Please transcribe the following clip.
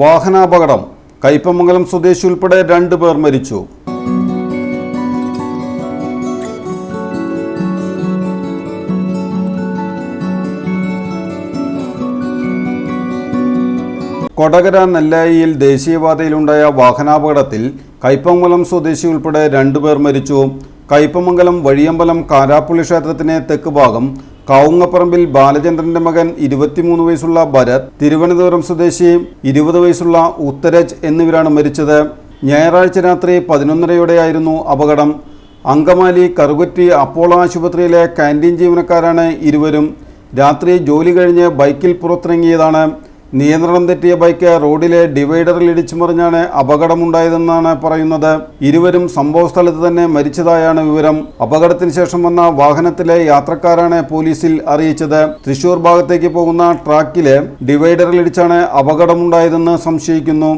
വാഹനാപകടം. കയ്പമംഗലം സ്വദേശി ഉൾപ്പെടെ രണ്ട് പേർ മരിച്ചു. കൊടകര നെല്ലായിയിൽ ദേശീയപാതയിലുണ്ടായ വാഹനാപകടത്തിൽ കയ്പമംഗലം സ്വദേശി ഉൾപ്പെടെ രണ്ടുപേർ മരിച്ചു. കയ്പമംഗലം വഴിയമ്പലം കാരാപ്പുള്ളി ക്ഷേത്രത്തിന് തെക്ക് ഭാഗം കാവുങ്ങപ്പറമ്പിൽ ബാലചന്ദ്രന്റെ മകൻ ഇരുപത്തിമൂന്ന് വയസ്സുള്ള ഭരത് തിരുവനന്തപുരം സ്വദേശി ഇരുപത് വയസ്സുള്ള ഉത്തരജ് എന്നിവരാണ് മരിച്ചത്. ഞായറാഴ്ച രാത്രി പതിനൊന്നരയോടെയായിരുന്നു അപകടം. അങ്കമാലി കറുകുറ്റി അപ്പോളോ ആശുപത്രിയിലെ കാന്റീൻ ജീവനക്കാരാണ് ഇരുവരും. രാത്രി ജോലി കഴിഞ്ഞ് ബൈക്കിൽ പുറത്തിറങ്ങിയതാണ് നിയന്ത്രണം തെറ്റിയ ബൈക്ക് റോഡിലെ ഡിവൈഡറിൽ ഇടിച്ചു മറിഞ്ഞാണ് അപകടമുണ്ടായതെന്നാണ് പറയുന്നത്. ഇരുവരും സംഭവസ്ഥലത്ത് തന്നെ മരിച്ചതായാണ് വിവരം. അപകടത്തിന് ശേഷം വന്ന വാഹനത്തിലെ യാത്രക്കാരാണ് പോലീസിൽ അറിയിച്ചത്. തൃശൂർ ഭാഗത്തേക്ക് പോകുന്ന ട്രാക്കിലെ ഡിവൈഡറിൽ ഇടിച്ചാണ് അപകടമുണ്ടായതെന്ന് സംശയിക്കുന്നു.